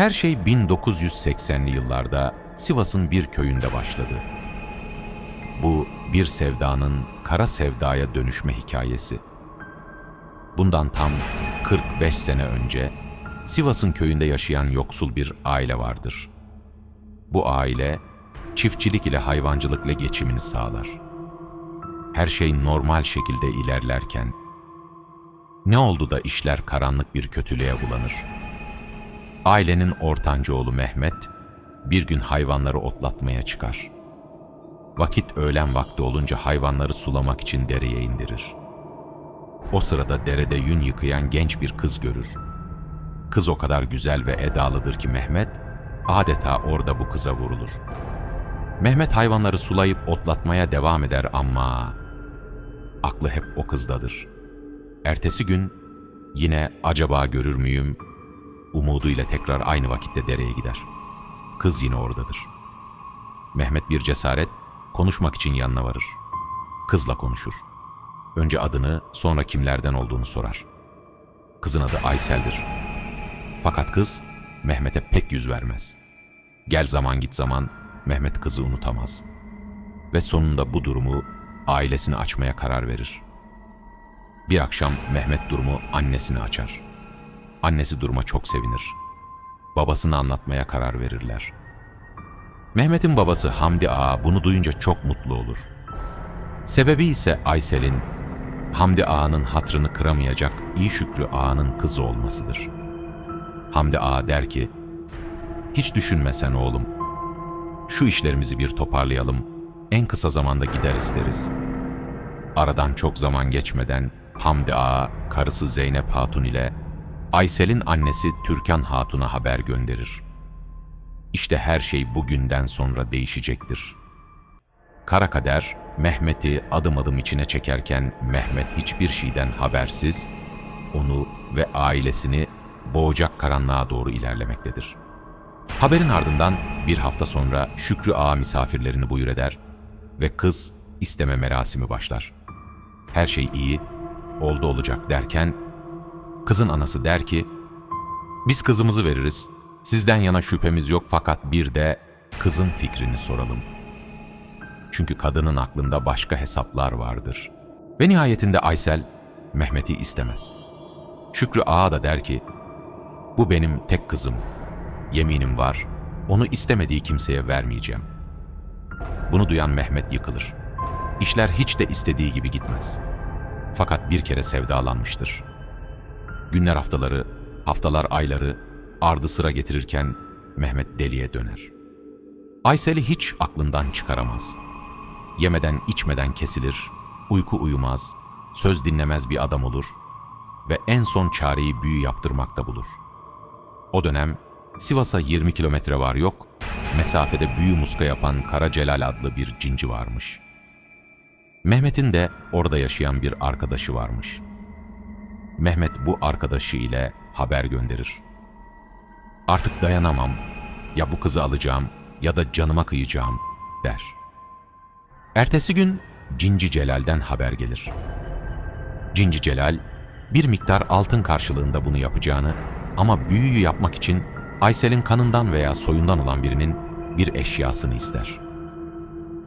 Her şey 1980'li yıllarda Sivas'ın bir köyünde başladı. Bu bir sevdanın kara sevdaya dönüşme hikayesi. Bundan tam 45 sene önce Sivas'ın köyünde yaşayan yoksul bir aile vardır. Bu aile çiftçilik ile hayvancılıkla geçimini sağlar. Her şey normal şekilde ilerlerken ne oldu da işler karanlık bir kötülüğe bulanır? Ailenin ortanca oğlu Mehmet bir gün hayvanları otlatmaya çıkar. Vakit öğlen vakti olunca hayvanları sulamak için dereye indirir. O sırada derede yün yıkayan genç bir kız görür. Kız o kadar güzel ve edalıdır ki Mehmet adeta orada bu kıza vurulur. Mehmet hayvanları sulayıp otlatmaya devam eder ama aklı hep o kızdadır. Ertesi gün yine acaba görür müyüm umuduyla tekrar aynı vakitte dereye gider. Kız yine oradadır. Mehmet bir cesaret konuşmak için yanına varır. Kızla konuşur. Önce adını sonra kimlerden olduğunu sorar. Kızın adı Aysel'dir. Fakat kız Mehmet'e pek yüz vermez. Gel zaman git zaman Mehmet kızı unutamaz. Ve sonunda bu durumu ailesine açmaya karar verir. Bir akşam Mehmet durumu annesine açar. Annesi duruma çok sevinir. Babasını anlatmaya karar verirler. Mehmet'in babası Hamdi Ağa bunu duyunca çok mutlu olur. Sebebi ise Aysel'in Hamdi Ağa'nın hatrını kıramayacak iyi Şükrü Ağa'nın kızı olmasıdır. Hamdi Ağa der ki, hiç düşünme sen oğlum. Şu işlerimizi bir toparlayalım, en kısa zamanda gider isteriz. Aradan çok zaman geçmeden Hamdi Ağa, karısı Zeynep Hatun ile Aysel'in annesi Türkan Hatun'a haber gönderir. İşte her şey bugünden sonra değişecektir. Kara kader Mehmet'i adım adım içine çekerken Mehmet hiçbir şeyden habersiz onu ve ailesini boğacak karanlığa doğru ilerlemektedir. Haberin ardından bir hafta sonra Şükrü Ağa misafirlerini buyur eder ve kız isteme merasimi başlar. Her şey iyi, oldu olacak derken kızın anası der ki, biz kızımızı veririz, sizden yana şüphemiz yok fakat bir de kızın fikrini soralım. Çünkü kadının aklında başka hesaplar vardır. Ve nihayetinde Aysel, Mehmet'i istemez. Şükrü Ağa da der ki, bu benim tek kızım. Yeminim var, onu istemediği kimseye vermeyeceğim. Bunu duyan Mehmet yıkılır. İşler hiç de istediği gibi gitmez. Fakat bir kere sevdalanmıştır. Günler haftaları, haftalar ayları ardı sıra getirirken Mehmet deliye döner. Aysel'i hiç aklından çıkaramaz. Yemeden içmeden kesilir, uyku uyumaz, söz dinlemez bir adam olur ve en son çareyi büyü yaptırmakta bulur. O dönem Sivas'a 20 kilometre var yok, mesafede büyü muska yapan Kara Celal adlı bir cinci varmış. Mehmet'in de orada yaşayan bir arkadaşı varmış. Mehmet bu arkadaşı ile haber gönderir. Artık dayanamam, ya bu kızı alacağım ya da canıma kıyacağım der. Ertesi gün Cinci Celal'den haber gelir. Cinci Celal bir miktar altın karşılığında bunu yapacağını ama büyüyü yapmak için Aysel'in kanından veya soyundan olan birinin bir eşyasını ister.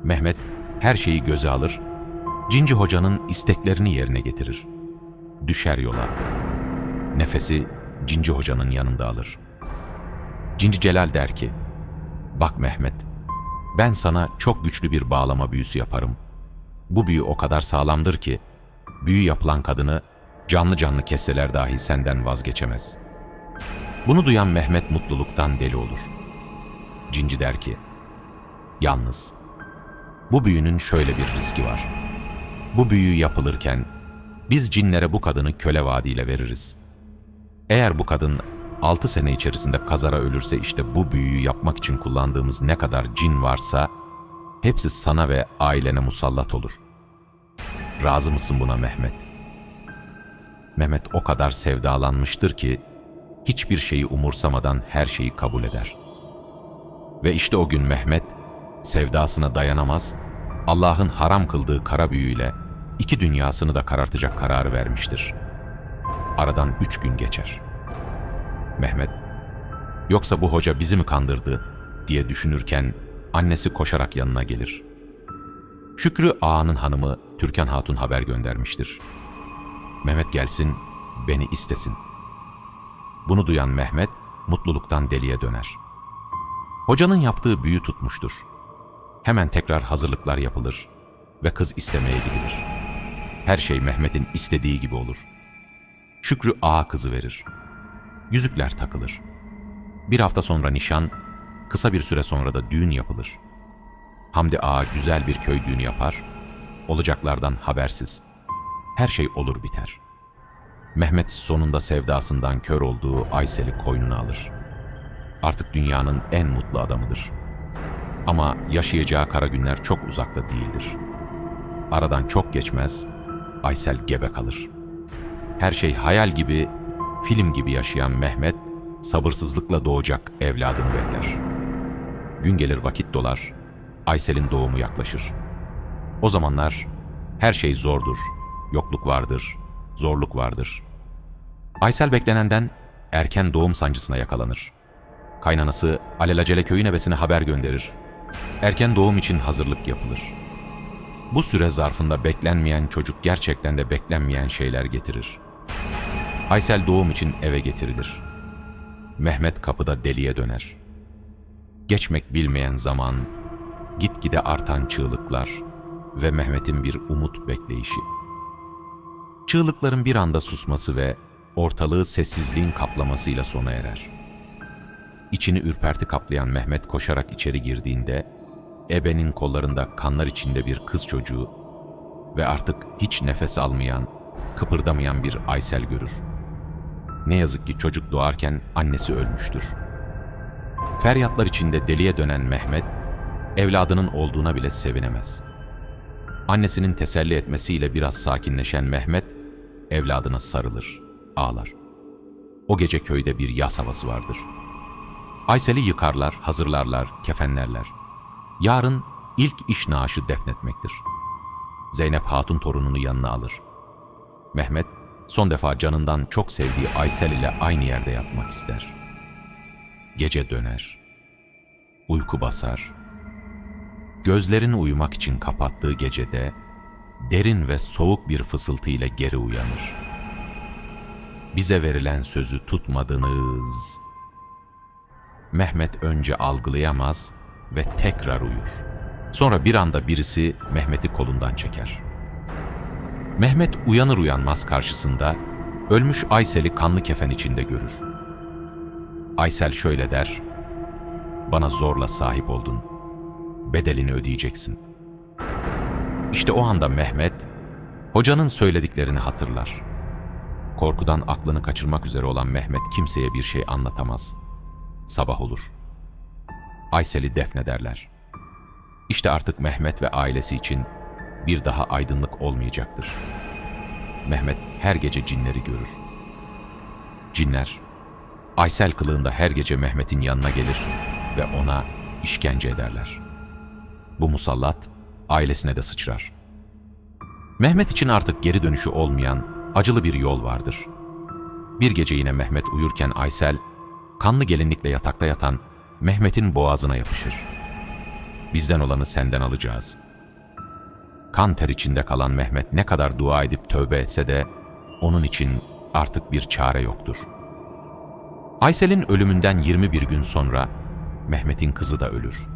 Mehmet her şeyi göze alır, Cinci Hoca'nın isteklerini yerine getirir. Düşer yola. Nefesi Cinci Hoca'nın yanında alır. Cinci Celal der ki, Bak Mehmet, ben sana çok güçlü bir bağlama büyüsü yaparım. Bu büyü o kadar sağlamdır ki, büyü yapılan kadını canlı canlı kesseler dahi senden vazgeçemez. Bunu duyan Mehmet mutluluktan deli olur. Cinci der ki, Yalnız, bu büyünün şöyle bir riski var. Bu büyü yapılırken, biz cinlere bu kadını köle vaadiyle veririz. Eğer bu kadın 6 sene içerisinde kazara ölürse işte bu büyüyü yapmak için kullandığımız ne kadar cin varsa hepsi sana ve ailene musallat olur. Razı mısın buna Mehmet? Mehmet o kadar sevdalanmıştır ki hiçbir şeyi umursamadan her şeyi kabul eder. Ve işte o gün Mehmet sevdasına dayanamaz, Allah'ın haram kıldığı kara büyüyle iki dünyasını da karartacak kararı vermiştir. Aradan üç gün geçer. Mehmet Yoksa bu hoca bizi mi kandırdı diye düşünürken annesi koşarak yanına gelir. Şükrü Ağa'nın hanımı Türkan Hatun haber göndermiştir. Mehmet gelsin, beni istesin. Bunu duyan Mehmet mutluluktan deliye döner. Hocanın yaptığı büyü tutmuştur. Hemen tekrar hazırlıklar yapılır ve kız istemeye gidilir. Her şey Mehmet'in istediği gibi olur. Şükrü ağa kızı verir. Yüzükler takılır. Bir hafta sonra nişan, kısa bir süre sonra da düğün yapılır. Hamdi ağa güzel bir köy düğünü yapar, olacaklardan habersiz. Her şey olur biter. Mehmet sonunda sevdasından kör olduğu Aysel'i koynuna alır. Artık dünyanın en mutlu adamıdır. Ama yaşayacağı kara günler çok uzakta değildir. Aradan çok geçmez, Aysel gebe kalır. Her şey hayal gibi, film gibi yaşayan Mehmet, sabırsızlıkla doğacak evladını bekler. Gün gelir vakit dolar, Aysel'in doğumu yaklaşır. O zamanlar her şey zordur, yokluk vardır, zorluk vardır. Aysel beklenenden erken doğum sancısına yakalanır. Kaynanası alelacele köyün ebesine haber gönderir. Erken doğum için hazırlık yapılır. Bu süre zarfında beklenmeyen çocuk gerçekten de beklenmeyen şeyler getirir. Aysel doğum için eve getirilir. Mehmet kapıda deliye döner. Geçmek bilmeyen zaman, gitgide artan çığlıklar ve Mehmet'in bir umut bekleyişi. Çığlıkların bir anda susması ve ortalığı sessizliğin kaplamasıyla sona erer. İçini ürperti kaplayan Mehmet koşarak içeri girdiğinde, ebenin kollarında kanlar içinde bir kız çocuğu ve artık hiç nefes almayan, kıpırdamayan bir Aysel görür. Ne yazık ki çocuk doğarken annesi ölmüştür. Feryatlar içinde deliye dönen Mehmet, evladının olduğuna bile sevinemez. Annesinin teselli etmesiyle biraz sakinleşen Mehmet, evladına sarılır, ağlar. O gece köyde bir yas havası vardır. Aysel'i yıkarlar, hazırlarlar, kefenlerler. Yarın ilk iş naaşı defnetmektir. Zeynep Hatun torununu yanına alır. Mehmet, son defa canından çok sevdiği Aysel ile aynı yerde yatmak ister. Gece döner. Uyku basar. Gözlerini uyumak için kapattığı gecede derin ve soğuk bir fısıltı ile geri uyanır. Bize verilen sözü tutmadınız. Mehmet önce algılayamaz ve tekrar uyur. Sonra bir anda birisi Mehmet'i kolundan çeker. Mehmet uyanır uyanmaz karşısında ölmüş Aysel'i kanlı kefen içinde görür. Aysel şöyle der, bana zorla sahip oldun, bedelini ödeyeceksin. İşte o anda Mehmet, hocanın söylediklerini hatırlar. Korkudan aklını kaçırmak üzere olan Mehmet kimseye bir şey anlatamaz. Sabah olur. Aysel'i defnederler. İşte artık Mehmet ve ailesi için bir daha aydınlık olmayacaktır. Mehmet her gece cinleri görür. Cinler, Aysel kılığında her gece Mehmet'in yanına gelir ve ona işkence ederler. Bu musallat ailesine de sıçrar. Mehmet için artık geri dönüşü olmayan acılı bir yol vardır. Bir gece yine Mehmet uyurken Aysel, kanlı gelinlikle yatakta yatan Mehmet'in boğazına yapışır. Bizden olanı senden alacağız. Kan ter içinde kalan Mehmet ne kadar dua edip tövbe etse de onun için artık bir çare yoktur. Aysel'in ölümünden 21 gün sonra Mehmet'in kızı da ölür.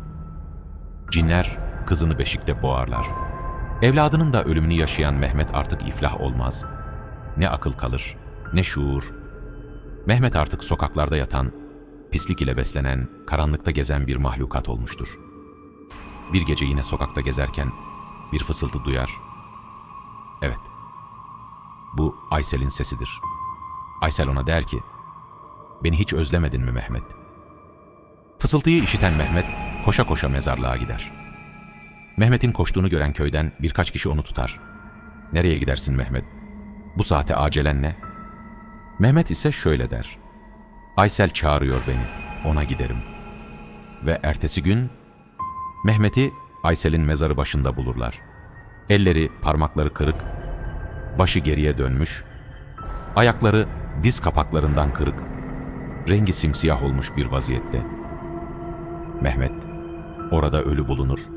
Cinler kızını beşikte boğarlar. Evladının da ölümünü yaşayan Mehmet artık iflah olmaz. Ne akıl kalır, ne şuur. Mehmet artık sokaklarda yatan, pislik ile beslenen, karanlıkta gezen bir mahlukat olmuştur. Bir gece yine sokakta gezerken bir fısıltı duyar. Evet, bu Aysel'in sesidir. Aysel ona der ki, beni hiç özlemedin mi Mehmet? Fısıltıyı işiten Mehmet koşa koşa mezarlığa gider. Mehmet'in koştuğunu gören köyden birkaç kişi onu tutar. Nereye gidersin Mehmet? Bu saate acelen ne? Mehmet ise şöyle der. Aysel çağırıyor beni, ona giderim. Ve ertesi gün Mehmet'i Aysel'in mezarı başında bulurlar. Elleri, parmakları kırık, başı geriye dönmüş, ayakları diz kapaklarından kırık, rengi simsiyah olmuş bir vaziyette. Mehmet, orada ölü bulunur